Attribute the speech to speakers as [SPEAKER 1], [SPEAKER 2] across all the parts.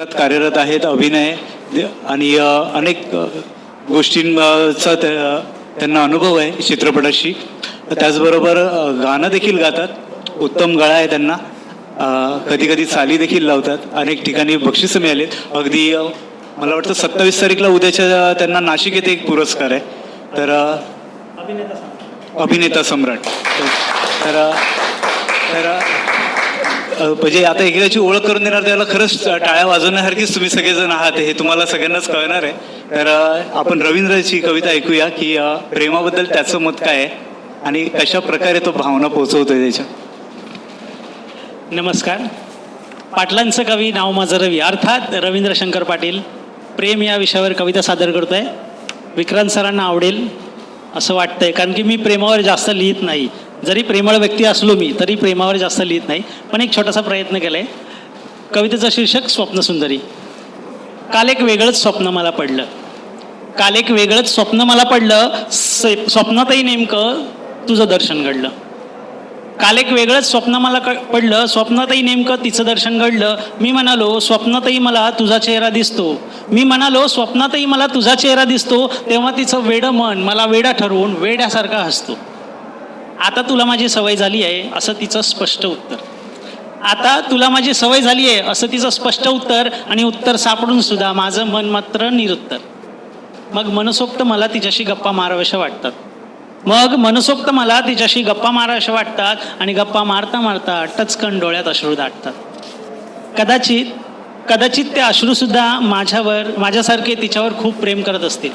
[SPEAKER 1] कार्यरत आहेत अभिनय आणि अनेक गोष्टींचा त्या- त्यांना अनुभव आहे चित्रपटाशी. त्याचबरोबर गाणं देखील गातात. उत्तम गळा आहे त्यांना. कधी कधी चाली देखील लावतात. अनेक ठिकाणी बक्षिसं मिळालीत अगदी मला वाटतं सत्तावीस तारीखला उद्याच्या त्यांना नाशिक येथे एक पुरस्कार आहे. तर अभिनेता सम्राट. तर तर म्हणजे आता एकदाची ओळख करून देणार त्याला खरंच टाळ्या वाजवण्यासारखीच तुम्ही सगळेजण आहात हे तुम्हाला सगळ्यांनाच कळणार आहे. तर आपण रवींद्रची कविता ऐकूया की प्रेमाबद्दल त्याचं मत काय आहे आणि कशा प्रकारे तो भावना पोहोचवतोय त्याच्या.
[SPEAKER 2] नमस्कार. पाटलांचं कवी नाव माझं रवी. अर्थात रवींद्र शंकर पाटील. प्रेम या विषयावर कविता सादर करतोय. विक्रांत सरांना आवडेल असं वाटतंय कारण की मी प्रेमावर जास्त लिहित नाही. जरी प्रेमळ व्यक्ती असलो मी तरी प्रेमावर जास्त लिहित नाही. पण एक छोटासा प्रयत्न केला आहे कवितेचं शीर्षक स्वप्नसुंदरी काल एक वेगळंच स्वप्न मला पडलं. काल एक वेगळंच स्वप्न मला पडलं. स्वप्नातही नेमकं तुझं दर्शन घडलं. काल एक वेगळंच स्वप्न मला क- पडलं. स्वप्नातही नेमकं तिचं दर्शन घडलं. मी म्हणालो स्वप्नातही मला तुझा चेहरा दिसतो. मी म्हणालो स्वप्नातही मला तुझा चेहरा दिसतो. तेव्हा तिचं वेडं मन मला वेडा ठरवून वेड्यासारखा हसतो. आता तुला माझी सवय झाली आहे असं तिचं स्पष्ट उत्तर. आता तुला माझी सवय झाली आहे असं तिचं स्पष्ट उत्तर आणि उत्तर सापडून सुद्धा माझं मन मात्र निरुत्तर. मग मनसोक्त मला तिच्याशी गप्पा माराव्याशा वाटतात. मग मनसोक्त मला तिच्याशी गप्पा माराव्याशा वाटतात आणि गप्पा मारता मारता टचकन डोळ्यात अश्रू दाटतात. कदाचित कदाचित ते अश्रूसुद्धा माझ्यावर माझ्यासारखे तिच्यावर खूप प्रेम करत असतील.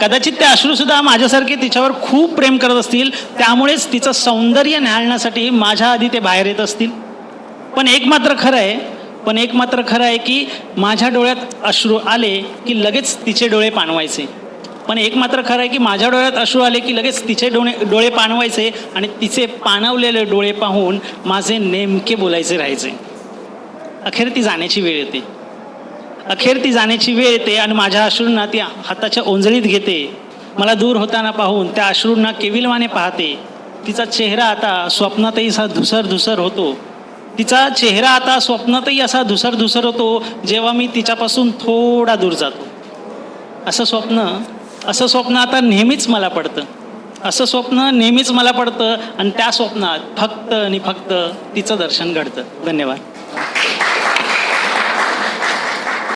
[SPEAKER 2] कदाचित ते अश्रूसुद्धा माझ्यासारखे तिच्यावर खूप प्रेम करत असतील त्यामुळेच तिचं सौंदर्य न्याहाळण्यासाठी माझ्या आधी ते बाहेर येत असतील. पण एक मात्र खरं आहे पण एक मात्र खरं आहे की माझ्या डोळ्यात अश्रू आले की लगेच तिचे डोळे पाणवायचे पण एक मात्र खरं आहे की माझ्या डोळ्यात अश्रू आले की लगेच तिचे डोळे डोळे पाणवायचे आणि तिचे पाणवलेले डोळे पाहून माझे नेमके बोलायचे राहायचे. अखेर ती जाण्याची वेळ येते. अखेर ती जाण्याची वेळ येते आणि माझ्या अश्रूंना ती हाताच्या ओंजळीत घेते. मला दूर होताना पाहून त्या अश्रूंना केविलवाने पाहते. तिचा चेहरा आता स्वप्नातही असा धुसर धुसर होतो. तिचा चेहरा आता स्वप्नातही असा धुसर धुसर होतो जेव्हा मी तिच्यापासून थोडा दूर जातो. असं स्वप्न असं स्वप्न आता नेहमीच मला पडतं. असं स्वप्न नेहमीच मला पडतं आणि त्या स्वप्नात फक्त आणि फक्त तिचं दर्शन घडतं. धन्यवाद.